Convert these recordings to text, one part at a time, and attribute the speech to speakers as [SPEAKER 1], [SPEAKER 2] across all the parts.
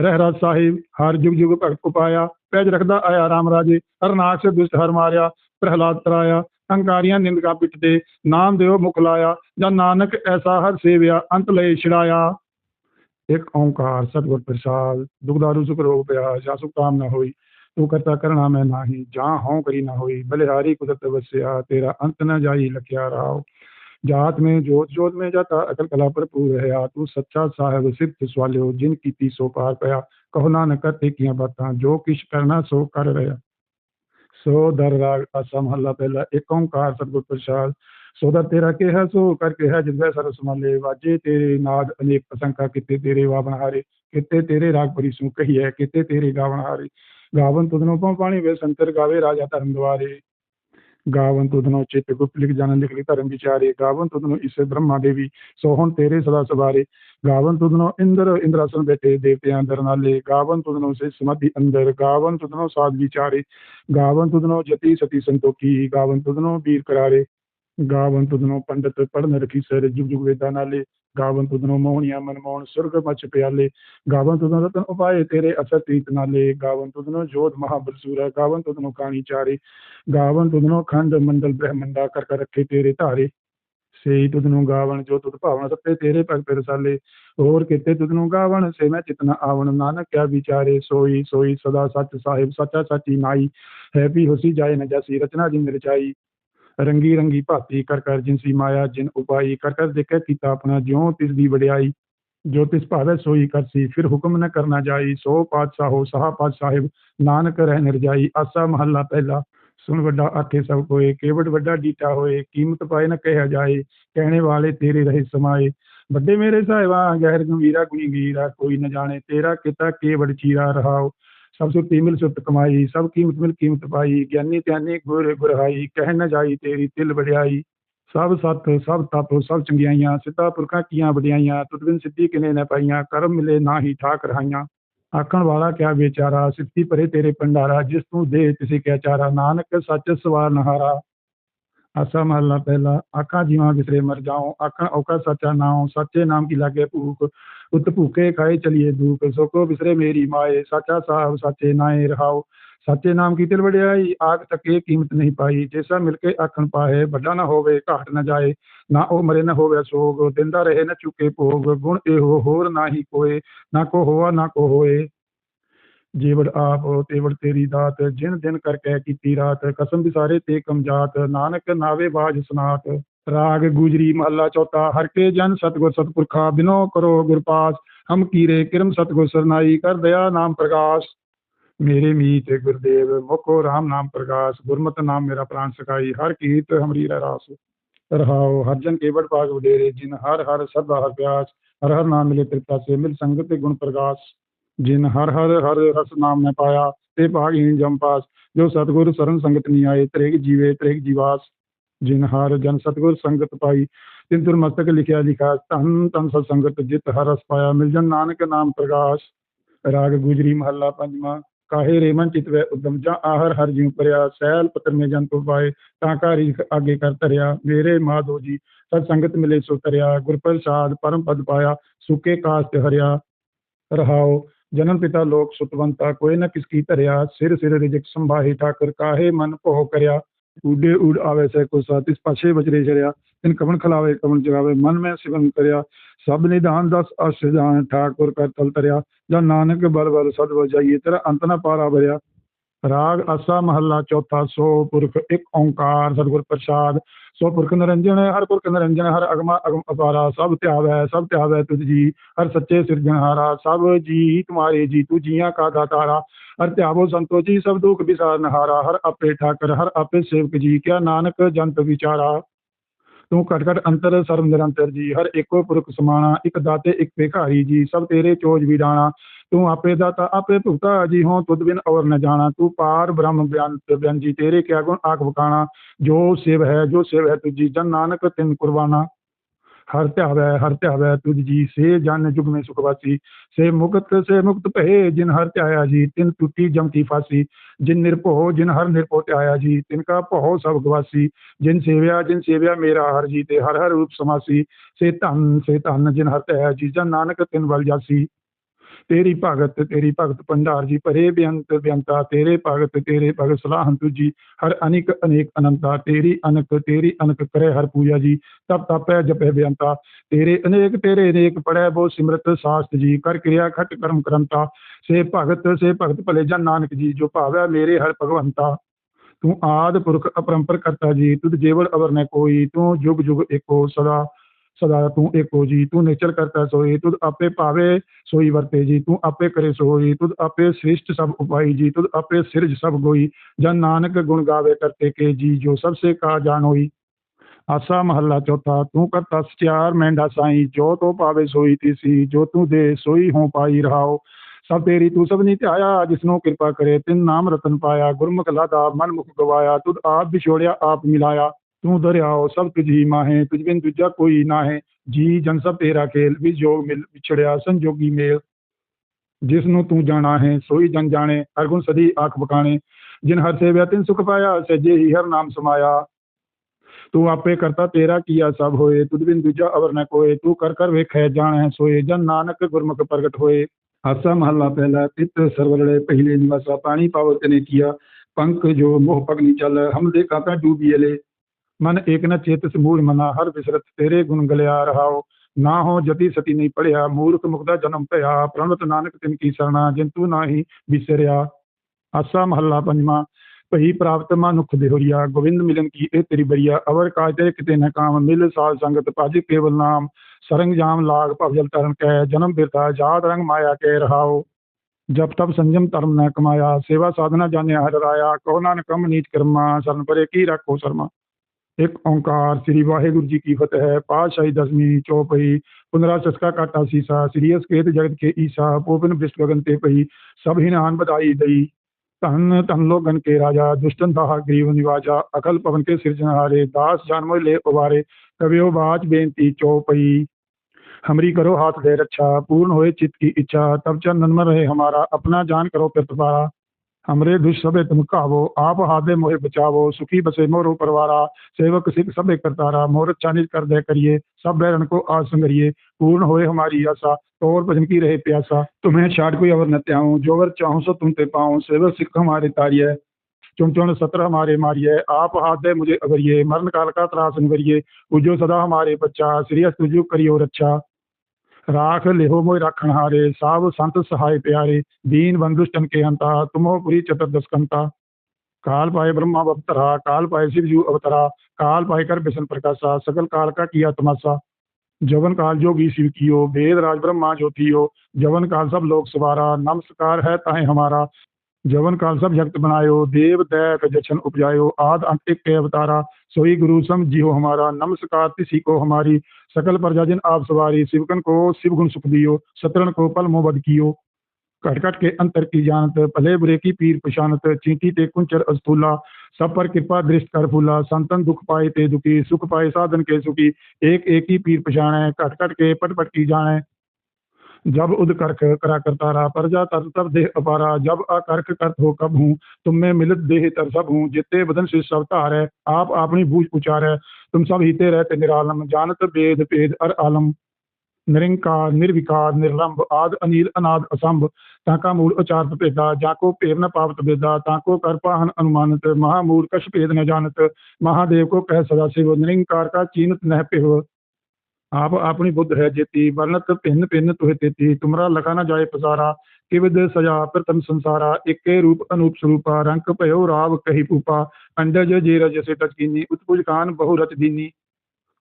[SPEAKER 1] ਰਹਿ ਰਾਜ ਸਾਹਿਬ, ਹਰ ਜੁਗ ਜੁਗ ਭਗਤ ਉਪਾਇਆ ਪੈਜ ਰੱਖਦਾ ਆਇਆ ਰਾਮ ਰਾਜੇ, ਹਰ ਨਾਕ ਸੇ ਦੁਸ਼ਟ ਹਰ ਮਾਰਿਆ, ਪ੍ਰਹਲਾਦ ਤਰਾਇਆ ਅੰਕਾਰੀਆਂ ਨਿੰਦਕਾ ਪਿੱਟ ਤੇ ਨਾਮ ਦਿਓ ਮੁਖ ਲਾਇਆ, ਜਾਂ ਨਾਨਕ ਐਸਾ ਹਰ ਸੇਵਿਆ, ਅੰਤ ਲਈ ਛਿੜਾਇਆ। ਇੱਕ ਓੰਕਾਰ ਸਤਿਗੁਰ ਪ੍ਰਸਾਦ ਦੁਖਦਾਰੂ ਸੁਖ ਰੋਗ ਪਿਆ ਜਾਂ ਸੁਖ ਕਾਮ ਨਾ ਹੋਈ, ਤੂੰ ਕਰਤਾ ਕਰਣਾ ਮੈਂ ਨਾਹੀ, ਜਾਂ ਹਉ ਕਰੀ ਨਾ ਹੋਈ, ਬਲਿਹਾਰੀ ਕੁਦਰਤ ਵਸਿਆ, ਤੇਰਾ ਅੰਤ ਨਾ ਜਾਈ, ਲਖਿਆ ਰਾਓ। ਜਾਤ में जोत जोत में जाता अकल कला भरपूर है तू सच्चा साहेब सिद्ध सवालियो जिन कीती सो पार पया कहो नानक ते किया बातां जो किश करना सो कर रहा सो दर राग आसा महला पहला एक ओंकार सतगुर प्रसाद सो दर तेरा के है सो करके है जिस सर संभाले वाजे तेरे नाद अनेक प्रसंका किते तेरे वावन हारे किते तेरे राग परी सु कही है किते तेरे गावन हारे गावन तुदनो पौ पाणी वे संतर गावे राजा धर्म ਗਾਵੰਤੁਦਨੋ ਚਿਤ ਗੁਪਤ ਲਿਖ ਜਾਣਨ ਲਿਖ ਲਈ ਧਰਮ ਵਿਚਾਰੇ ਗਾਵੰਤੁਦਨੋ ਇਸੇ ਬ੍ਰਹਮਾ ਦੇਵੀ ਸੋ ਹੁਣ ਤੇਰੇ ਸਦਾ ਸਵਾਰੇ। ਗਾਵਨ ਗਾਵੰਤੁਦਨੋ ਇੰਦਰ, ਇੰਦਰਾਸਨ ਬੈਠੇ, ਦੇਵਤਿਆਂ ਅੰਦਰ ਨਾਲੇ। ਗਾਵੰਤੁਦਨੋ ਸੇ ਸਮਾਧੀ ਅੰਦਰ ਗਾਵੰਤੁਦਨੋ ਸਾਧ ਵਿਚਾਰੇ। ਗਾਵੰਤੁਦਨੋ ਜਤੀ ਸਤੀ ਸੰਤੋਖੀ ਗਾਵੰਤੁਦਨੋ ਵੀਰ ਕਰਾਰੇ। ਗਾਵੰਤੁਦਨੋ ਪੰਡਤ ਪੜਨ ਰਖੀ ਸਰ ਜੁਗ ਜੁਗ ਵੇਦਾਂ ਨਾਲੇ। ਗਾਵਨ ਤੁਧਨੋ ਮੋਹਣੀਆਂ ਮਨਮੋਹਣ, ਸੁਰਗ ਮਚ ਪਿਆਲੇ। ਗਾਵਨ ਤੁਧਨੋ ਰਤਨ ਉਪਾਏ ਤੇਰੇ ਅਸਰ ਤੀਤ ਨਾਲੇ। ਗਾਵਨ ਤੁਧਨੋ ਜੋਤ ਮਹਾਬਲਸੂਰਾ ਗਾਵਨ ਤੁਧਨੋ ਕਾਣੀ ਚਾਰੇ। ਗਾਵਨ ਤੁਧਨੋ ਖੰਡ ਮੰਡਲ ਬ੍ਰਹਮੰਡਾ ਕਰ ਕਰ ਰੱਖੇ ਤੇਰੇ ਧਾਰੇ। ਸੇਈ ਤੁਧਨੋ ਗਾਵਨ ਜੋ ਤੁਧ ਭਾਵਨ ਸੱਤੇ ਤੇਰੇ ਭਗਤ ਰਸਾਲੇ। ਹੋਰ ਕਿਤੇ ਤੁਧਨੋ ਗਾਵਨ ਸੇ ਮੈਂ ਚਿਤਨਾ ਆਵਣ। ਨਾਨਕ ਕਿਆ ਵਿਚਾਰੇ, ਸੋਈ ਸੋਈ ਸਦਾ ਸੱਚ ਸਾਹਿਬ, ਸੱਚਾ ਸੱਚੀ ਨਾਈ। ਹੈ ਵੀ ਹੋਸੀ ਜਾਏ ਨ ਜਾਸੀ ਰਚਨਾ ਜਿਨ ਰਚਾਈ। ਰੰਗੀ ਰੰਗੀ ਭਾਤੀ ਕਰ ਕਰ ਜਿਨਸੀ ਮਾਇਆ, ਜਿਨ ਉਪਾਈ ਕਰ ਕਰ ਦੇਖੈ ਕੀਤਾ ਆਪਣਾ ਜਿਉ ਤਿਸ ਦੀ ਵਡਿਆਈ, ਜੋ ਤਿਸ ਭਾਵੈ ਸੋਈ ਕਰਸੀ ਫਿਰ ਹੁਕਮ ਨ ਕਰਨਾ ਜਾਈ, ਸੋ ਪਾਤਸ਼ਾਹੋ ਸਹਾ ਪਾਤ ਸਾਹਿਬ, ਨਾਨਕ ਰਹਿ ਨਿਰਜਾਈ, ਆਸਾ ਮਹੱਲਾ ਪਹਿਲਾ, ਸੁਣ ਵੱਡਾ ਆਖੇ ਸਭ ਕੋਏ, ਕੇਵਟ ਵੱਡਾ ਡੀਟਾ ਹੋਏ, ਕੀਮਤ ਪਾਏ ਨ ਕਹਿਆ ਜਾਏ, ਕਹਿਣੇ ਵਾਲੇ ਤੇਰੇ ਰਹੇ ਸਮਾਏ। ਵੱਡੇ ਮੇਰੇ ਸਾਹਿਬਾ, ਗਹਿਰ ਗੰਭੀਰਾ ਗੁਣੀ ਗੀਰਾ, ਕੋਈ ਨ ਜਾਣੇ ਤੇਰਾ ਕਿਤਾ ਕੇਵੜ ਚੀਰਾ ਰਹਾਓ। ਸਭ ਸੁੱਤੀ ਮਿਲ ਸੁੱਤ ਕਮਾਈ, ਸਭ ਕੀਮਤ ਮਿਲ ਕੀਮਤ ਪਾਈ, ਗਿਆਨੀ ਧਿਆਨੀ ਗੁਰ ਗੁਰਹਾਈ, ਕਹਿ ਨ ਜਾਈ ਤੇਰੀ ਤਿਲ ਵਡਿਆਈ। ਸਭ ਸਤ, ਸਭ ਤਪ, ਸਭ ਚੰਗਿਆਈਆਂ, ਸਿੱਧਾ ਪੁਰਖਾਂ ਕੀਆਂ ਵਡਿਆਈਆਂ ਤੁਤਬਿਨ ਸਿੱਧੀ ਕਿਨੇ ਨ ਪਾਈਆਂ, ਕਰਮ ਮਿਲੇ ਨਾ ਹੀ ਠਾਕ ਰਹਾਈਆਂ। ਆਖਣ ਵਾਲਾ ਕਿਆ ਵਿਚਾਰਾ, ਸਿੱਧੀ ਪਰੇ ਤੇਰੇ ਭੰਡਾਰਾ, ਜਿਸ ਤੂੰ ਦੇ ਤਿਸੇ ਕਿਆ ਚਾਰਾ, ਨਾਨਕ ਸੱਚ ਸਵਾਰ ਨਹਾਰਾ। ਆਸਾ ਮਹਲਾ ਪਹਿਲਾ, ਆਖਾਂ ਜੀਵਾਂ ਵਿਸਰੇ ਮਰ ਜਾਉ, ਆਖਣ ਔਕਾ ਸੱਚਾ ਨਾਉ, ਸੱਚੇ ਨਾਮ ਕੀ ਲਾਗੇ ਭੂਖ। ਉਤ ਭੂਖੇ ਖਾਏ ਚਲੀਏ ਦੂਖ ਸੋ ਕੋ ਵਿਸਰੇ ਮੇਰੀ ਮਾਏ, ਸਾਚਾ ਸਾਹਿਬ, ਸਾਚੇ ਨਾਏ ਰਹਾਓ। ਸਾਚੇ ਨਾਮ ਕੀ ਤਿਲ ਵਡਿਆਈ ਆਗ ਤੱਕੇ ਕੀਮਤ ਨਹੀਂ ਪਾਈ। ਜੈਸਾ ਮਿਲ ਕੇ ਆਖਣ ਪਾਏ ਵੱਡਾ ਨਾ ਹੋਵੇ, ਘਾਟ ਨਾ ਜਾਏ। ਨਾ ਉਹ ਮਰੇ, ਨਾ ਹੋਵੇ ਸੋਗ, ਦਿੰਦਾ ਰਹੇ, ਨਾ ਚੁਕੇ ਭੋਗ। ਗੁਣ ਇਹੋ, ਹੋਰ ਨਾ ਹੀ ਕੋਏ, ਨਾ ਕੋ ਹੋਆ, ਨਾ ਕੋ ਹੋਏ। ਜੀਵੜ ਆਪ, ਤੇਵੜ ਤੇਰੀ ਦਾਤ, ਜਿਨ ਦਿਨ ਕਰ ਕਹਿ ਕੀਤੀ ਰਾਤ, ਕਸਮ ਵਿਸਾਰੇ ਤੇ ਕਮਜਾਤ ਨਾਨਕ ਨਾਵੇ ਬਾਜ ਸਨਾਤ। ਰਾਗ ਗੁਜਰੀ ਮਹੱਲਾ ਚੌਥਾ, ਹਰ ਕੇ ਜਨ ਸਤਗੁਰ ਸਤਪੁਰਖਾ, ਬਿਨੋ ਕਰੋ ਗੁਰਪਾਸ ਹਮ ਕੀਰੇ ਕਿਰਮ ਸਤਗੁਰ ਸਰਨਾਈ, ਕਰ ਦਇਆ ਨਾਮ ਪ੍ਰਗਾਸ। ਮੇਰੇ ਮੀਤ ਗੁਰਦੇਵ, ਮੁਖੋ ਰਾਮ ਨਾਮ ਪ੍ਰਕਾਸ਼ ਗੁਰਮਤਿ ਨਾਮ ਮੇਰਾ ਪ੍ਰਾਨ ਸਕਾਈ ਹਰ ਕੀਰਤ ਹਮਰੀ ਰਾਸ। ਰਹਾਓ ਹਰ ਜਨ ਕੇਵੜ ਭਾਗ ਵਡੇਰੇ, ਜਿਨ ਹਰ ਹਰ ਸਦਾ ਹਰ ਪਿਆਸ, ਹਰ ਹਰ ਨਾਮ ਮਿਲੇ ਤ੍ਰਿਪਤਾ ਸੇ ਮਿਲ ਸੰਗਤ ਤੇ ਗੁਣ ਪ੍ਰਕਾਸ਼ ਜਿਨ ਹਰ ਹਰ ਹਰ ਰਸ ਨਾਮ ਨੇ ਪਾਇਆ, ਤੇ ਭਾਗਹੀਣ ਜਮ ਪਾਸ। ਜੋ ਸਤਗੁਰ ਸਰਨ ਸੰਗਤ ਨਹੀਂ ਆਏ ਤ੍ਰੇਗ ਜੀਵੇ ਤ੍ਰੇਗ ਜੀਵਾਸ। ਜਿਨ ਹਰ ਜਨ ਸਤਗੁਰ ਸੰਗਤ ਪਾਈ, ਤਿਨ ਤੁਰ ਮਸਤਕ ਲਿਖਿਆ ਲਿਖਾ, ਧੰਨ ਧੰਨ ਸਤ ਸੰਗਤ ਜਿਤ ਹਰ ਰਸ ਪਾਇਆ, ਮਿਲ ਜਨ ਨਾਨਕ ਨਾਮ ਪ੍ਰਗਾਸ। ਰਾਗ ਗੁਜਰੀ ਮਹੱਲਾ ਪੰਜਵਾਂ, ਕਾਹੇ ਰੇ ਮਨ ਉਦਮ, ਜਾਂ ਆਹਰ ਹਰ ਜਿਉ ਪਰਿਆ, ਸੈਲ ਪਤਰ ਮੇ ਜਨ ਤੁਰ ਪਾਏ, ਤਾਂ ਘਾਰੀ ਅੱਗੇ ਕਰ ਧਰਿਆ, ਮੇਰੇ ਮਾਧੋ ਜੀ, ਸਤ ਸੰਗਤ ਮਿਲੇ ਸੋ ਤਰਿਆ, ਗੁਰ ਪ੍ਰਸਾਦ ਪਰਮ ਪਦ ਪਾਇਆ, ਸੁਕੇ ਕਾਸਤ ਹਰਿਆ, ਰਹਾਓ। ਜਨਮ ਪਿਤਾ ਲੋਕ ਸੁਤਵੰਤਾ, ਕੋਈ ਨਾ ਕਿਸ ਕੀ ਧਰਿਆ, ਸਿਰ ਸਿਰ ਰਿਜਕ ਸੰਭਾਹੀ ਠਾਕਰ, ਕਾਹੇ ਮਨ ਭੋ ਕਰਿਆ। ਊਡੇ ਊੜ ਆਵੇ ਸੇ ਕੋ ਸਾਤਿਸ ਪਾਛੇ ਵਜਰੇ ਚਰਿਆ ਤਿਨ ਕਵਨ ਖਲਾਵੇ ਕਵਨ ਜਗਾਵੇ ਮਨ ਮੈਂ ਸਿਵਨ ਕਰਿਆ। ਸਭ ਨਿਧਾਨ ਦਸ ਅਸਿਧਾਨ ਠਾਕੁਰ ਕਰ ਤਲ ਤਰਿਆ। ਜਾਂ ਨਾਨਕ ਬਲ ਬਲ ਸਦ ਵਜਾਈਏ, ਤੇਰਾ ਅੰਤ ਨਾ ਪਾਰਾ ਭਰਿਆ। ਰਾਗ ਆਸਾ ਮਹੱਲਾ ਚੌਥਾ, ਸੋ ਪੁਰਖ ਇੱਕ ਓੰਕਾਰ, ਸਤਿਗੁਰ ਪ੍ਰਸਾਦ, ਸੋ ਪੁਰਖ ਨਿਰੰਜਨ, ਹਰ ਪੁਰਖ ਨਿਰੰਜਨ, ਹਰ ਅਗਮਾ ਅਗਮ ਅਪਾਰਾ, ਸਭ ਧਿਆਵੈ ਸਭ ਧਿਆਵੈ ਤੁਝ ਜੀ, ਹਰ ਸੱਚੇ ਸਿਰਜਣਹਾਰਾ ਸਭ ਜੀ ਤੁਮਾਰੇ ਜੀ ਤੂ ਜੀਆਂ ਕਾ ਦਾਤਾਰਾ ਹਰ ਧਿਆਵੋ ਸੰਤੋ ਜੀ, ਸਭ ਦੁਖ ਵਿਸਾਰਨਹਾਰਾ ਹਰ ਆਪੇ ਠਾਕਰ, ਹਰ ਆਪੇ ਸੇਵਕ ਜੀ, ਕਿਆ ਨਾਨਕ ਜੰਤ ਵਿਚਾਰਾ। ਤੂੰ ਘਟ ਘਟ ਅੰਤਰ, ਸਰਬ ਨਿਰੰਤਰ ਜੀ, ਹਰ ਇੱਕੋ ਪੁਰਖ ਸਮਾਣਾ, ਇੱਕ ਦਾਤੇ, ਇੱਕ ਭਿਖਾਰੀ ਜੀ, ਸਭ ਤੇਰੇ ਚੋਜ ਵਿਡਾਣਾ ਤੂੰ ਆਪੇ ਦਾਤਾ, ਆਪੇ ਭੁਗਤਾ ਜੀ ਹੋ, ਤੁਧ ਬਿਨ ਔਰ ਨ ਜਾਣਾ। ਤੂੰ ਪਾਰ ਬ੍ਰਹਮ ਬਿਆਨ ਬਿਆਨ ਜੀ, ਤੇਰੇ ਕਿਆ ਗੁਣ ਆਖ ਬਕਾਣਾ ਜੋ ਸਿਵ ਹੈ, ਜੋ ਸਿਵ ਹੈ ਤੁਜੀ ਜਨ ਨਾਨਕ, ਤਿਨ ਕੁਰਬਾਨਾ। ਹਰ ਧਿਆਵੈ ਹਰ ਧਿਆਵੈ ਤੁਝ ਜੀ, ਸੇ ਜਨ ਜੁਗ ਮੇ ਸੁਖ ਸੇ ਮੁਕਤ ਸੇ ਮੁਕਤ ਭਏ, ਜਿਨ ਹਰ ਧਿਆਇਆ ਜੀ, ਤਿਨ ਟੁੱਟੀ ਜਮ ਕੀ ਫਾਸੀ। ਜਿਨ ਨਿਰਭਉ, ਜਿਨ ਹਰ ਨਿਰਭਉ ਧਿਆਇਆ ਜੀ, ਤਿਨ ਕਾ ਭਉ ਸਭ ਗਵਾਸੀ। ਜਿਨ ਸੇਵਿਆ ਜਿਨ ਸੇਵਿਆ ਮੇਰਾ ਹਰ ਜੀ, ਤੇ ਹਰ ਹਰ ਰੂਪ ਸਮਾਸੀ। ਸੇ ਧਨ ਸੇ ਧਨ ਜਿਨ ਹਰ ਧਿਆਇਆ ਜੀ, ਜਨ ਨਾਨਕ ਤਿਨ ਬਲ ਜਾਸੀ। ਤੇਰੀ ਭਗਤ ਤੇਰੀ ਭਗਤ ਭੰਡਾਰ ਜੀ ਪਰੇ ਬੇਅੰਤ ਬੇਅੰਤਾ, ਤੇਰੇ ਭਗਤ ਤੇਰੇ ਭਗਤ ਸਲਾਹੰ ਤੁਜੀ ਹਰ ਅਨੇਕ ਅਨੇਕ ਅਨੰਤਾ, ਤੇਰੀ ਅਨਕ ਤੇਰੀ ਅਨਕ ਕਰੇ ਹਰ ਪੂਜਾ ਜੀ, ਤਪ ਤਪੈ ਜਪੈ ਬੇਅੰਤਾ, ਤੇਰੇ ਅਨੇਕ ਤੇਰੇ ਅਨੇਕ ਪੜੈ ਬੋ ਸਿਮਰਤ ਸਾਸਤ ਜੀ, ਕਰ ਕਿਰਿਆ ਖਟ ਕਰਮ ਕਰੰਤਾ, ਸੇ ਭਗਤ ਸੇ ਭਗਤ ਭਲੇ ਜਨ ਨਾਨਕ ਜੀ, ਜੋ ਭਾਵੈ ਮੇਰੇ ਹਰ ਭਗਵੰਤਾ, ਤੂੰ ਆਦ ਪੁਰਖ ਅਪਰੰਪਰ ਕਰਤਾ ਜੀ, ਤੁਧ ਜੇਵਲ ਅਵਰ ਨ ਕੋਈ, ਤੂੰ ਜੁਗ ਜੁਗ ਏਕੋ ਸਦਾ ਸਦਾ ਤੂੰ ਏਕੋ ਜੀ, ਤੂੰ ਨਿਚਲ ਕਰਤਾ ਸੋਈ, ਤੁਧ ਆਪੇ ਭਾਵੇ ਸੋਈ ਵਰਤੇ ਜੀ, ਤੂੰ ਆਪੇ ਕਰੇ ਸੋਈ, ਤੁਧ ਆਪੇ ਸ੍ਰਿਸ਼ਟ ਸਭ ਉਪਾਈ ਜੀ, ਤੁਧ ਆਪੇ ਸਿਰਜ ਸਭ ਗੋਈ, ਜਨ ਨਾਨਕ ਗੁਣ ਗਾਵੇ ਕਰਤੇ ਕੇ ਜੀ, ਜੋ ਸਭ ਸੇ ਕਾ ਜਾਣ ਆਸਾ ਮਹੱਲਾ ਚੌਥਾ, ਤੂੰ ਕਰਤਾ ਸਚਿਆਰ ਮੈਂਡਾ ਸਾਈ, ਜੋ ਤੋ ਪਾਵੇ ਸੋਈ ਤੀਸੀ, ਜੋ ਤੂੰ ਦੇ ਸੋਈ ਹੋ ਪਾਈ ਰਹਾਓ। ਸਭ ਤੇਰੀ ਤੂੰ ਸਭ ਨਹੀਂ ਧਿਆਇਆ ਜਿਸਨੂੰ ਕਿਰਪਾ ਕਰੇ, ਤਿੰਨ ਨਾਮ ਰਤਨ ਪਾਇਆ, ਗੁਰਮੁਖ ਲਾਦਾ ਮਨ ਮੁਖ ਗਵਾਇਆ, ਤੁਧ ਆਪ ਵਿਛੋੜਿਆ, ਆਪ ਮਿਲਾਇਆ। ਤੂੰ ਦਰਿਆਓ ਸਭ ਤੁਝੀ ਮਾਹੇ, ਤੁਝ ਬਿਨ ਦੂਜਾ ਕੋਈ ਨਾਹੇ ਜੀ ਜਨ ਸਭ ਤੇਰਾ ਖੇਲ ਵਿਜੋਗ ਮਿਲ, ਵਿਛੜਿਆ ਸੰਜੋਗੀ ਮੇਲ। ਜਿਸ ਨੂੰ ਤੂੰ ਜਾਣਾ ਹੈ, ਸੋਈ ਜਨ ਜਾਣੇ, ਹਰ ਗੁਣ ਸਦੀ ਆਖ ਬਕਾਣੇ ਜਿਨ ਹਰ ਸੇਵਿਆ, ਤਿਨ ਸੁਖ ਪਾਇਆ, ਸਜੇ ਹੀ ਹਰ ਨਾਮ ਸਮਾਇਆ। ਤੂੰ ਆਪੇ ਕਰਤਾ ਤੇਰਾ ਕੀਆ ਸਭ ਹੋਏ ਤੁਧ ਬਿਨ ਦੂਜਾ ਅਵਰ ਨ ਕੋਏ। ਤੂੰ ਕਰ ਕਰ ਵੇਖੈ, ਜਾਣੈ ਸੋਏ, ਜਨ ਨਾਨਕ ਗੁਰਮੁਖ ਪ੍ਰਗਟ ਹੋਏ। ਆਸਾ ਮਹੱਲਾ ਪਹਿਲਾ, ਤਿਤ ਸਰਵਰੜੇ, ਪਹਿਲੇ ਨਿਵਾਸਾ, ਪਾਣੀ ਪਾਵਤ ਨੇ ਕੀਆ। ਪੰਖ ਜੋ ਮੋਹ ਪਗਨੀ ਚੱਲ, ਹਮ ਦੇ ਕਾਪੈ ਡੂਬੀਲੇ ਮਨ ਏਕ ਨ ਚੇਤ ਸਮੂੜ ਮਨਾ, ਹਰ ਵਿਸਰਤ ਤੇਰੇ ਗੁਣ ਗਲਿਆ ਰਹਾਓ ਨਾ ਹੋ ਜਤੀ ਸਤੀ ਨਹੀਂ ਪੜਿਆ ਮੂਰਖ ਮੁਕਦਾ ਜਨਮ ਭਇਆ, ਪ੍ਰਣਤ ਨਾਨਕ ਤਿਨ ਕੀ ਸਰਣਾ, ਜਿੰਤੂ ਨਾਹੀ ਵਿਸਰਿਆ ਆਸਾ ਮਹੱਲਾ ਪੰਜਵਾਂ, ਭਈ ਪ੍ਰਾਪਤ ਮਨੁੱਖ ਦੇਹੁਰੀਆ ਗੋਵਿੰਦ ਮਿਲਨ ਕੀ ਇਹ ਤੇਰੀ ਬਰੀਆ। ਅਵਰ ਕਾਜ ਤੇਰੇ ਕਿਤੇ ਨ ਕਾਮ, ਮਿਲ ਸਾਲ ਸੰਗਤ ਭਜ ਕੇਵਲ ਨਾਮ। ਸਰੰਗ ਜਾਮ ਲਾਗ ਭਵਜਲ ਤਰਨ ਕੈ, ਜਨਮ ਬਿਰਤਾ ਜਾਤ ਰੰਗ ਮਾਇਆ ਕੇ ਰਹਾਓ ਜਪ ਤਪ ਸੰਜਮ ਧਰਮ ਨਾ ਕਮਾਇਆ, ਸੇਵਾ ਸਾਧਨਾ ਜਾਣਿਆ ਹਰ ਰਾਇਆ ਕਹੋ ਨਾਨਕ ਕਮ ਨੀਚ ਕਰਮਾ, ਸਰਨ ਪਰੇ ਕੀ ਰੱਖੋ ਸ਼ਰਮਾ। एक ओंकार, श्री वाहेगुरु जी की फतेह, पातशाही दसवीं चौपही पुनरा सस्का काटा सीसा, श्री अस्केत जगत के ईसा, पोपिन विष्ट गगन ते पही, सब ही बधाई दई। तन तन लोगन के राजा, दुष्टन था ग्रीव निवाजा, अकल पवन के सृजनहारे दास जानवर ले उबारे कवियो बाज बेनती चौपई हमरी करो हाथ दे रक्षा, पूर्ण होए चित्त की इच्छा, तब चंदन में रहे हमारा, अपना जान करो प्रतिपारा हमरे दुष्ट सबे तुम कहावो आप हादे मोहे बचावो सुखी बसे मोरो परवारा सेवक सिख सबे करतारा मोर चानित कर दे करिए सब बैरन को आज संगरिए पूर्ण होए हमारी आशा तो और भजन की रहे प्यासा तुम्हें छाट कोई अवर न त्याऊं जो अवर चाहूं सो तुम ते पाऊं सेवक सिख हमारे तारिय चुन चुन सत्र हमारे मारिय आप हाथ दे मुझे अवरिए मरण काल का त्रास निवरिए उजो सदा हमारे बच्चा श्री तुझो करियो रक्षा राख लिहो मोय राखण हारे साब संत सहाय प्यारे, दीन बंधु के अंता, तुमो पुरी चतुर्दश काल पाए ब्रह्मा अवतरा, काल पाए शिव जू अवतरा, काल पाए कर बिशन प्रकाशा, सकल काल का किया तमाशा। जवन काल जोगी शिव कियो वेद राज ब्रह्मा ज्योति हो जवन काल सब लोग सवारा, नमस्कार है ताहे हमारा। ਜਵਨ ਕਾਲ ਸਭ ਜਗਤ ਬਣਾਇਓ, ਦੇਵ ਦਇਕ ਜਸ਼ਨ ਉਪਜਾਇਓ, ਆਦ ਅੰਤ ਇੱਕ ਅਵਤਾਰਾ, ਸੋਈ ਗੁਰੂ ਸਮ ਜਿਉ ਹਮਾਰਾ, ਨਮਸਕਾਰ ਤਿਸੀ ਕੋ ਹਮਾਰੀ, ਸਕਲ ਪ੍ਰਜਾ ਜਨ ਆਪ ਸਵਾਰੀ ਸਿਵਕਨ ਕੋ ਸਿਵ ਗੁਣ ਸੁਖ ਦਿਓ, ਸਤਰਣ ਕੋ ਪਲ ਮੋ ਬਦ ਕੀਓ। ਘਟ ਘਟ ਕੇ ਅੰਤਰ ਕੀ ਜਾਣਤ, ਭਲੇ ਬੁਰੇ ਕੀ ਪੀਰ ਪਛਾਨਤ ਚੀਂਤੀ ਤੇ ਕੁੰਚਰ ਅਸਤੂਲਾ ਸਭ ਪਰ ਕਿਰਪਾ ਦ੍ਰਿਸ਼ਟ ਕਰ ਫੂਲਾ, ਸੰਤਨ ਦੁਖ ਪਾਏ ਤੇ ਦੁਖੀ, ਸੁਖ ਪਾਏ ਸਾਧਨ ਕੇ ਸੁਖੀ, ਏਕ ਏਕੀ ਹੀ ਪੀਰ ਪਛਾਣੈ, ਘਟ ਘਟ ਕੇ ਪਟ ਪਟ ਕੀ ਜਾਣੈ। जब उद करक करा करतारा प्रजा तर तब देह अपारा जब अकर्क करत हो कब हूँ तुम में मिलत देह तर सब हूँ जिते बदन से सब तार है आप अपनी बूझ उचार है तुम सब हिते रहते निरालम जानत वेद पेद अर आलम ਨਿਰੰਕਾਰ ਨਿਰਵਿਕਾਰ ਨਿਰਲੰਭ ਆਦ ਅਨੀਲ ਅਨਾਦ ਅਸੰਭ ਤਾਕਾ ਮੂਲ ਉਚਾਰਤ ਭੇਦਾ ਜਾਕੋ ਭੇਵ ਨ ਪਾਵਤ ਬੇਦਾ ਤਾਕੋ ਕਰ ਪਾਹਨ ਅਨੁਮਾਨਤ ਮਹਾਮੂਲ ਕਛ ਭੇਦ ਨ ਜਾਣਤ ਮਹਾਦੇਵ ਕੋ ਕਹਿ ਸਦਾ ਸਿਵ ਨਿਰੰਕਾਰ ਕਾ ਚੀਨਤ ਨਹਿ ਪਿਵ ਆਪ ਆਪਣੀ ਬੁੱਧ ਹੈ ਜੇਤੀ ਵਰਨਤ ਭਿੰਨ ਭਿੰਨ ਤੁਹ ਤੇਤੀ ਤੁਮਰਾ ਲਖਾ ਨ ਜਾਏ ਪਸਾਰਾ ਕਿਵਦ ਸਜਾ ਪ੍ਰਤਮ ਸੰਸਾਰਾ ਇਕੇ ਰੂਪ ਅਨੂਪ ਸਰੂਪਾ ਰੰਕ ਭਇਓ ਰਾਵ ਕਹੀ ਪੂਪਾ ਅੰਡਜ ਜੇ ਰਜ ਸੇ ਟਚਕੀਨੀ ਉਤਪੁਜ ਕਾਨ ਬਹੁ ਰਚ ਦੀਨੀ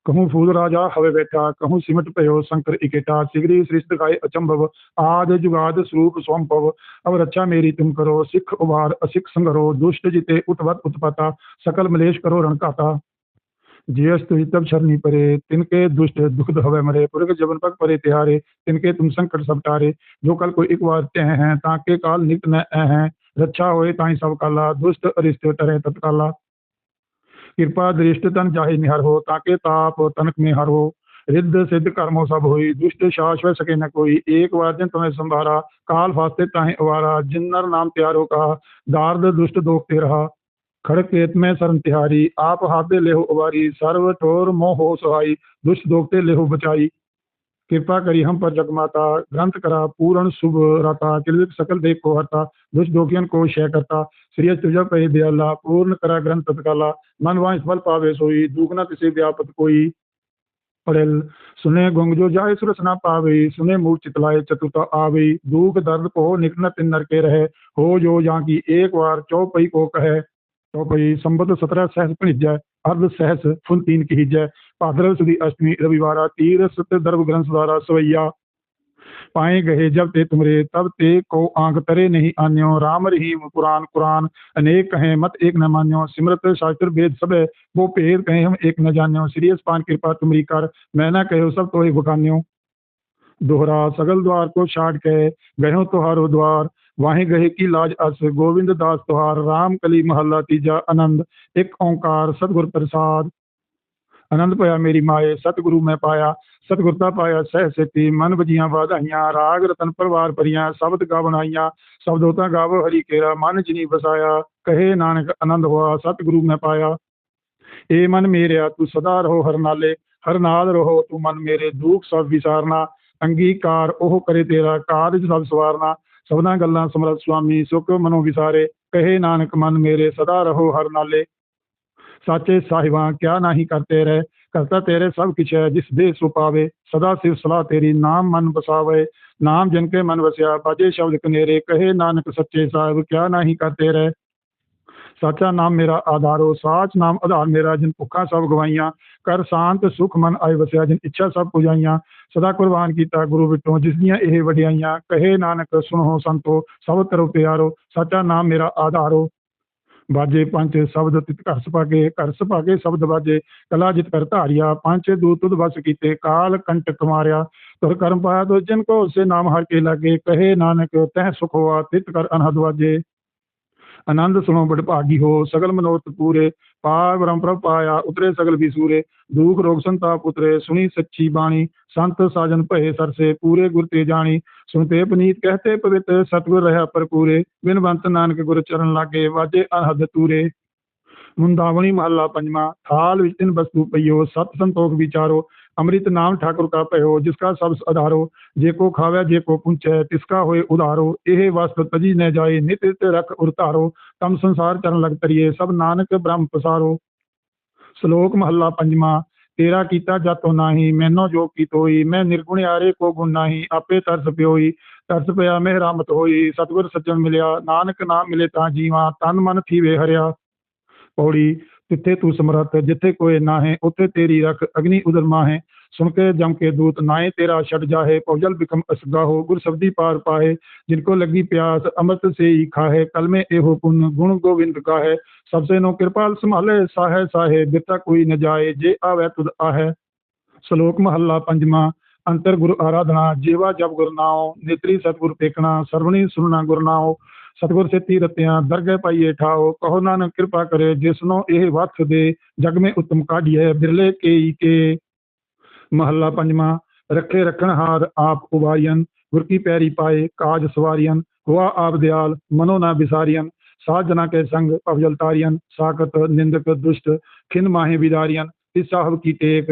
[SPEAKER 1] कहूँ फूल राजा हवे बैठा कहूँ सिमट पयो शंकर इकेटा सिगरी सृष्ट गाय अचंभव आद जुगाद स्वरूप स्वंभव अब रक्षा मेरी तुम करो सिख उबार असिख संगरो दुष्ट जिते उठवत उत्पता सकल मलेश करो रणकाता जियस तुझ तब शरणी परे, तिनके दुष्ट दुख हवे मरे पुरग जबन पग परे तिहारे, तिनके तुम संकट सब टारे। जो कल को एक बार तय हैं, ताके काल नित न हैं। रक्षा होए ताई सब काला, दुष्ट अरिष्ट टरे तत्काला। कृपा दृष्ट तन जाहि निहर हो, ताके ताप तनक में हर हो। रिद्ध सिद्ध कर्मो सब होई, दुष्ट शाश्वत सके न कोई। एक बार दिन तुम्हें संभारा, काल फास्ते ताहे अवारा। जिन्नर नाम त्यारो कहा, दार्द दुष्ट दोखते रहा। खड़क केत में शरण तिहारी आप हाथे लेहो अवारी सर्व ठोर मोह सहाई दुष्ट दोखते लेहो बचाई। कृपा करी हम पर जगमाता, ग्रंथ करा, पूर्ण शुभ राता किलविक सकल देख को हरता, दुष्ट दोखियन को क्षय करता। श्री तुझ पे दयाला, पूर्ण करा ग्रंथ तत्काला, मन वांस फल पावे सोई, दुख न तिसे व्यापत कोई। पड़ेल सुने गुंग जो जाए सुरस ना पावे, सुने मूर्ख चितलाए चतुता आवे। दुख दर्द को निकन नर के रहे, हो जो यहाँ की एक बार चौपई को कहे। चौपई संबत सत्रह सहस भणिजय, अर्ध सहस फुल तीन कीजय भाद्रव सुदी अष्टमी, रविवारा, तीर सत्य दर्भ ग्रंथ द्वारा सवैया। पाए गए जब ते तुमरे, तब ते को आँख तरे नहीं आन्यो। राम रहीम पुराण कुरान, अनेक कहें मत एक न मान्यो। सिमरत शास्त्र वेद सब, वो भेद कहें हम एक न जान्यो। श्री पान कृपा तुमरी कर, मैं न कहो सब तो बखान्यो दोहरा सगल द्वार को छाड़ के गयो तुहारो द्वार। ਵਾਹੇ ਗਏ ਕੀ ਲਾਜ ਅਸ, ਗੋਵਿੰਦ ਦਾਸ ਤੁਹਾਰ, ਰਾਮ ਕਲੀ ਮਹੱਲਾ ਤੀਜਾ ਆਨੰਦ, ਇੱਕ ਓੰਕਾਰ ਸਤਿਗੁਰ ਪ੍ਰਸਾਦ। ਆਨੰਦ ਪਾਇਆ ਮੇਰੀ ਮਾਏ, ਸਤਿਗੁਰੂ ਮੈਂ ਪਾਇਆ, ਸਤਿਗੁਰ ਪਾਇਆ ਸਹਿ ਸਿਤੀ, ਮਨ ਵਜੀਆਂ ਵਾਧਾਈਆਂ, ਰਾਗ ਰਤਨ ਪਰਵਾਰ ਪਰੀਆਂ ਸ਼ਬਦ ਗਾਵਣਾਈਆਂ, ਸ਼ਬਦੋ ਤਾਂ ਗਾਵ ਹਰੀ ਕੇਰਾ, ਮਨ ਜਿਨੀ ਵਸਾਇਆ, ਕਹੇ ਨਾਨਕ ਆਨੰਦ ਹੋਆ, ਸਤਿਗੁਰੂ ਮੈਂ ਪਾਇਆ। ਏ ਮਨ ਮੇਰਿਆ, ਤੂੰ ਸਦਾ ਰਹੋ ਹਰ ਨਾਲੇ, ਹਰ ਨਾਲ ਰਹੋ ਤੂੰ ਮਨ ਮੇਰੇ, ਦੁਖ ਸਭ ਵਿਸਾਰਨਾ, ਅੰਗੀਕਾਰ ਉਹ ਕਰੇ ਤੇਰਾ, ਕਾਰਜ ਸਭ ਸਵਾਰਨਾ। ਸਭਨਾ ਗੱਲਾਂ ਸਮਰਤ ਸੁਆਮੀ, ਸੁਖ ਮਨੋ ਵਿਸਾਰੇ, ਕਹੇ ਨਾਨਕ ਮਨ ਮੇਰੇ, ਸਦਾ ਰਹੋ ਹਰ ਨਾਲੇ। ਸਾਚੇ ਸਾਹਿਬਾਂ, ਕਿਆ ਨਹੀਂ ਕਰਤੇ ਰਹਿ, ਕਰਤਾ ਤੇਰੇ ਸਭ ਕਿਛ ਹੈ, ਜਿਸ ਦੇ ਸੋ ਪਾਵੇ, ਸਦਾ ਸਿਵ ਸਲਾਹ ਤੇਰੀ, ਨਾਮ ਮਨ ਬਸਾਵੇ ਨਾਮ ਜਨ ਕੇ ਮਨ ਵਸਿਆ, ਬਾਜੇ ਸ਼ਬਦ ਕਨੇਰੇ, ਕਹੇ ਨਾਨਕ ਸੱਚੇ ਸਾਹਿਬ, ਕਿਆ ਨਹੀਂ ਕਰਤੇ ਰਹਿ। ਸਾਚਾ ਨਾਮ ਮੇਰਾ ਆਧਾਰੋ, ਸਾਚ ਨਾਮ ਆਧਾਰ ਮੇਰਾ, ਜਿਨ ਭੁੱਖਾਂ ਸਭ ਗਵਾਈਆਂ। ਕਰ ਸ਼ਾਂਤ, ਸੁਖ ਮਨ ਆਏ ਵਸਿਆ, ਜਿਨ ਇੱਛਾ ਸਭ ਪੁਜਾਈਆਂ। ਸਦਾ ਕੁਰਬਾਨ ਕੀਤਾ ਗੁਰੂ ਵਿਟੋਂ ਜਿਸ ਦੀਆਂ ਇਹ ਵਡਿਆਈਆਂ। ਕਹੇ ਨਾਨਕ, ਸੁਣੋ ਸੰਤੋ, ਸਭ ਤਰੋ ਪਿਆਰੋ। ਸਾਚਾ ਨਾਮ ਮੇਰਾ ਆਧਾਰੋ। ਬਾਜੇ ਪੰਜ ਸ਼ਬਦ ਤਿਤ ਘਰ ਸੁਭਾਗੇ ਘਰ ਸੁਭਾਗੇ ਸ਼ਬਦ ਬਾਜੇ। ਕਲਾ ਜਿਤ ਕਰ ਧਾਰਿਆ, ਪੰਜ ਦੂਤ ਤੁਧ ਵਸ ਕੀਤੇ, ਕਾਲ ਕੰਟਕ ਮਾਰਿਆ ਤੁਰ ਕਰਮ ਪਾਇਆ ਤੋ ਜਿਨ ਕੋ, ਉਸੇ ਨਾਮ ਹਰ ਕੇ ਲਾਗੇ। ਕਹੇ ਨਾਨਕ, ਤਹਿ ਸੁਖ ਹੋਆ, ਤਿਤ ਕਰ ਅਨਹਦ ਵਾਜੇ। ਆਨੰਦ ਸੁਣੋ ਬੜ ਭਾਗੀ ਹੋ, ਸਗਲ ਮਨੋਰਥ ਪੂਰੇ, ਪਾਰ ਬ੍ਰਹਮ ਪ੍ਰਭ ਪਾਇਆ, ਉਤਰੇ ਸਗਲ ਵੀ ਸੂਰੇ, ਦੁਖ ਰੋਗ ਸੰਤਾਪ ਉਤਰੇ, ਸੁਣੀ ਸੱਚੀ ਬਾਣੀ, ਸੰਤ ਸਾਜਨ ਭਏ ਸਰਸੇ, ਪੂਰੇ ਗੁਰ ਤੇ ਜਾਣੀ ਸੁਣਤੇ ਪਨੀਤ ਕਹਤੇ ਪਵਿੱਤ, ਸਤਗੁਰ ਰਹਾ ਪਰਪੂਰੇ ਬਿਨਵੰਤ ਨਾਨਕ ਗੁਰ ਚਰਨ ਲਾਗੇ, ਵਾਜੇ ਅਹਦ ਤੂਰੇ। ਮੁੰਦਾਵਣੀ ਮਹੱਲਾ ਪੰਜਵਾਂ, ਥਾਲ ਵਿੱਚ ਤਿੰਨ ਵਸਤੂ ਪਈਓ, ਸਤ ਸੰਤੋਖ ਵਿਚਾਰੋ ਅੰਮ੍ਰਿਤ ਨਾਮ ਠਾਕੁਰ ਕਾ ਭਇਓ ਜਿਸ ਕਾ ਸਬਸ ਆਧਾਰੋ ਜੇ ਕੋ ਖਾਵੇ, ਜੇ ਕੋ ਪੁੰਚੈ ਤਿਸ ਕਾ ਹੋਏ ਉਧਾਰੋ, ਇਹ ਵਸਤ ਤਜੀ ਨ ਜਾਏ, ਨਿਤ ਤੇ ਰਖ ਉਰਤਾਰੋ, ਤਮ ਸੰਸਾਰ ਚਰਨ ਲਗ ਤਰੀਏ, ਸਭ ਨਾਨਕ ਬ੍ਰਹਮ ਪਸਾਰੋ। ਸ਼ਲੋਕ ਮਹੱਲਾ ਪੰਜਵਾਂ, ਤੇਰਾ ਕੀਤਾ ਜਤੋ ਨਾਹੀ, ਮੈਨੋ ਜੋ ਕੀਤੋਈ ਮੈਂ ਨਿਰਗੁਣ ਆਰੇ ਕੋ ਗੁਣ ਨਾਹੀ, ਆਪੇ ਤਰਸ ਪਿਓਈ, ਤਰਸ ਪਿਆ ਮਹਿ ਰਾਮਤ ਹੋਈ, ਸਤਗੁਰ ਸੱਜਣ ਮਿਲਿਆ, ਨਾਨਕ ਨਾਮ ਮਿਲੇ ਤਾਂ ਜੀਵਾ, ਤਨ ਮਨ ਥੀਵੇ ਹਰਿਆ। ਪੌੜੀ ਤਿੱਥੇ ਤੂੰ ਸਮਰੱਥ ਜਿੱਥੇ ਕੋਈ ਨਾ ਉੱਥੇ ਤੇਰੀ ਰੱਖ ਅਗਨੀ ਉਦਰ ਹੈ। ਸੁਣ ਕੇ ਜਮ ਕੇ ਦੂਤ, ਨਾਏ ਤੇਰਾ ਛੱਡ ਜਾਹੇ ਪੌਜਲ ਬਿਕਮ ਅਸਗਾ ਹੋ ਗੁਰ ਸਬਦੀ ਪਾਰ ਪਾਹੇ, ਜਿਨ ਕੋ ਲੱਗੀ ਪਿਆਸ, ਅੰਮ੍ਰਿਤ ਸੇ ਹੀ ਖਾਹੇ, ਕਲਮੇ ਇਹੋ ਪੁੰਨ, ਗੁਣ ਗੋਵਿੰਦ ਕਾ ਹੈ ਸਭ ਸੇ ਨੋ ਕਿਰਪਾਲ ਸੰਭਾਲੇ, ਸਾਹੇ ਸਾਹੇ ਬਿਤਾ ਕੋਈ ਨ ਜਾਏ, ਜੇ ਆਵੇ ਤੁਧ ਆਹੇ। ਸ਼ਲੋਕ ਮਹੱਲਾ ਪੰਜਵਾਂ, ਅੰਤਰ ਗੁਰ ਆਰਾਧਨਾ, ਜੀਵਾ ਜਪ ਗੁਰਨਾਉ ਨੇਤਰੀ ਸਤਗੁਰ ਪੇਖਣਾ ਸਰਵਣੀ ਸੁਣਨਾ ਗੁਰਨਾਉ ਸਤਿਗੁਰ ਸੇਤੀ ਰਤਿਆਂ ਦਰਗਹਿ ਪਾਈਏ ਠਾਓ ਕਹੋ ਨਾਨਕ ਕਿਰਪਾ ਕਰੇ, ਜਿਸਨੋ ਇਹ ਵਕਤ ਦੇ ਜਗ ਮੇ ਉਤਮ ਕਾਢੀਏ ਬਿਰਲੇ ਕੇਈ ਕੇ। ਮਹੱਲਾ ਪੰਜਵਾਂ, ਰੱਖੇ ਰੱਖਣ ਹਾਰ ਆਪ ਉਬਾਰੀਅਨ ਗੁਰ ਕੀ ਪੈਰੀ ਪਾਏ ਕਾਜ ਸਵਾਰੀਅਨ ਹੁਆ ਆਪ ਦਿਆਲ, ਮਨੋ ਨਾ ਵਿਸਾਰੀਅਨ, ਸਾਧ ਜਨਾ ਕੇ ਸੰਗ ਅਵਜਲ ਤਾਰੀਅਨ, ਸਾਖਤ ਨਿੰਦਕ ਦੁਸ਼ਟ, ਖਿਨ ਮਾਹੇ ਵਿਦਾਰੀਅਨ ਇਸ ਸਾਹਿਬ ਕੀ ਟੇਕ